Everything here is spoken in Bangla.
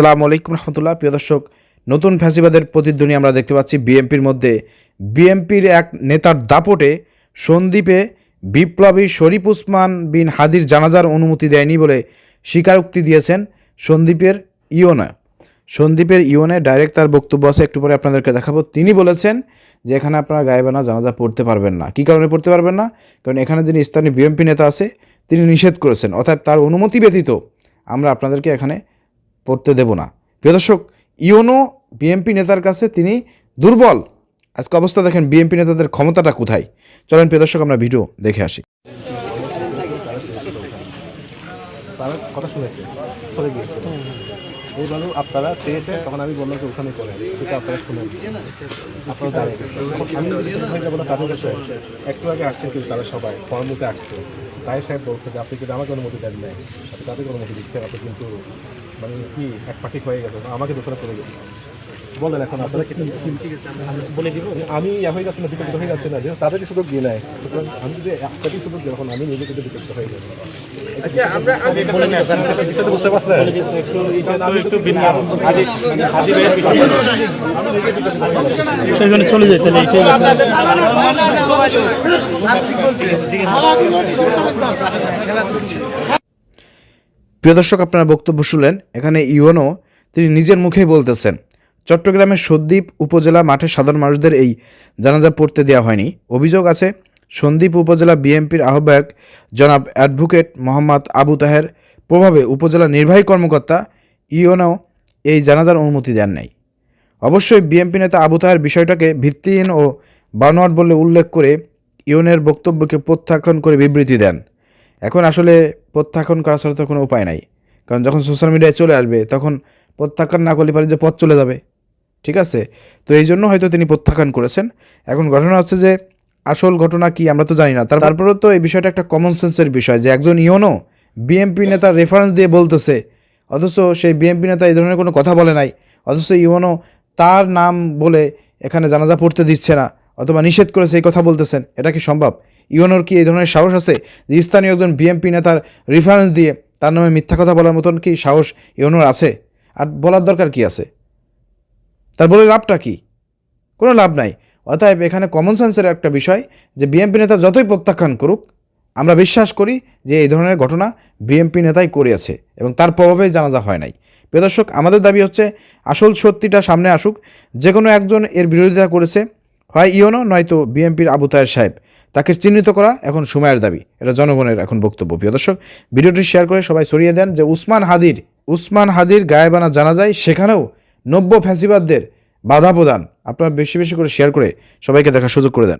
আসসালামু আলাইকুম রহমতুল্লাহ। প্রিয় দর্শক, নতুন ফ্যাসিবাদের প্রতিধ্বনি আমরা দেখতে পাচ্ছি বিএমপির মধ্যে। বিএনপির এক নেতার দাপটে সন্দ্বীপে বিপ্লবী শরীফ উসমান বিন হাদির জানাজার অনুমতি দেয়নি বলে স্বীকারোক্তি দিয়েছেন সন্দ্বীপের ইওনা। সন্দ্বীপের ইওনে ডাইরেক্ট তার বক্তব্য আছে, একটু পরে আপনাদেরকে দেখাবো। তিনি বলেছেন যে এখানে আপনারা গায়েবানা জানাজা পড়তে পারবেন না। কী কারণে পড়তে পারবেন না? কারণ এখানে যিনি স্থানীয় বিএনপি নেতা আছে, তিনি নিষেধ করেছেন। অর্থাৎ তার অনুমতি ব্যতীত আমরা আপনাদেরকে এখানে পড়তে দেব না। প্রিয় দর্শক, ইওনো বিএনপি নেতার কাছে তিনি দুর্বল। আজকে অবস্থা দেখেন, বিএনপি নেতাদের ক্ষমতাটা কোথায়? চলেন প্রিয় দর্শক, আমরা ভিডিও দেখে আসি। আপনারা চেয়েছে তখন আমি বললাম যে ওখানে করে এটা আপনারা শুনেন। আপনারা একটু আগে আসছেন কিন্তু তারা সবাই কর্মতে আসছে। তাই সাহেব বলছে যে আপনি কিন্তু আমাকে অনুমতি দেন নাই। আপনি তাদেরকে অনুমতি দিচ্ছেন, আপনি কিন্তু মানে কি এক পাখি হয়ে গেছে আমাকে দোষণা করে গেছে বলেন এখন আপনারা বলে দিব আমি ইয়া হয়ে যাচ্ছে না বিকল্প হয়ে যাচ্ছে না যে তাদেরকে সুযোগ দিয়ে নেয়। সুতরাং আমি যদি সুযোগ দিই এখন আমি নিজে কিন্তু বিকল্প হয়ে যাব আচ্ছা আমরা বুঝতে পারছেন? একটু একটু ভিন্ন আদি আদি সেখানে চলে যায় প্রিয় দর্শক আপনারা বক্তব্য শুনলেন এখানে ইওনো তিনি নিজের মুখেই বলতেছেন। চট্টগ্রামের সন্দ্বীপ উপজেলা মাঠে সাধারণ মানুষদের এই জানাজা পড়তে দেওয়া হয়নি। অভিযোগ আছে, সন্দ্বীপ উপজেলা বিএনপির আহ্বায়ক জনাব অ্যাডভোকেট মোহাম্মদ আবু তাহের প্রভাবে উপজেলা নির্বাহী কর্মকর্তা ইওনো এই জানাজার অনুমতি দেন নাই। অবশ্যই বিএনপি নেতা আবু তাহের বিষয়টাকে ভিত্তিহীন ও বানোয়াট বলে উল্লেখ করে ইউনের বক্তব্যকে প্রত্যাখ্যান করে বিবৃতি দেন। এখন আসলে প্রত্যাখ্যান করা ছাড়া তো কোনো উপায় নাই। কারণ যখন সোশ্যাল মিডিয়ায় চলে আসবে, তখন প্রত্যাখ্যান না করলে পারে যে পথ চলে যাবে। ঠিক আছে? তো এই জন্য হয়তো তিনি প্রত্যাখ্যান করেছেন। এখন ঘটনা হচ্ছে যে, আসল ঘটনা কি আমরা তো জানি না। তার- তারপরেও তো এই বিষয়টা একটা কমন সেন্সের বিষয় যে একজন ইওনো বিএমপি নেতার রেফারেন্স দিয়ে বলতেছে, অথচ সেই বিএমপি নেতা এই ধরনের কোনো কথা বলে নাই, অথচ ইওনো তার নাম বলে এখানে জানাজা পড়তে দিচ্ছে না, অথবা নিষেধ করেছে এই কথা বলতেছেন। এটা কি সম্ভব? ইওনোর কি এই ধরনের সাহস আছে যে স্থানীয় একজন বিএমপি নেতার রেফারেন্স দিয়ে তার নামে মিথ্যা কথা বলার মতন কি সাহস ইওনোর আছে? আর বলার দরকার কি আছে? তার বলে লাভটা কি? কোনো লাভ নাই। অতএব এখানে কমন সেন্সের একটা বিষয় যে বিএমপি নেতা যতই প্রত্যাখ্যান করুক, আমরা বিশ্বাস করি যে এই ধরনের ঘটনা বিএনপি নেতাই করিয়াছে এবং তার প্রভাবে জানাজা হয় নাই। প্রিয় দর্শক, আমাদের দাবি হচ্ছে আসল সত্যিটা সামনে আসুক। যে কোনো একজন এর বিরোধিতা করেছে, হয় ইওনো, নয়তো বিএনপির আবু তায়ের সাহেব। তাকে চিহ্নিত করা এখন সময়ের দাবি। এটা জনগণের এখন বক্তব্য। প্রিয় দর্শক, ভিডিওটি শেয়ার করে সবাই ছড়িয়ে দেন যে উসমান হাদির উসমান হাদির গায়েবানা জানা যায় সেখানেও নব্য ফ্যাসিবাদদের বাধা প্রদান। আপনারা বেশি বেশি করে শেয়ার করে সবাইকে দেখার সুযোগ করে দেন।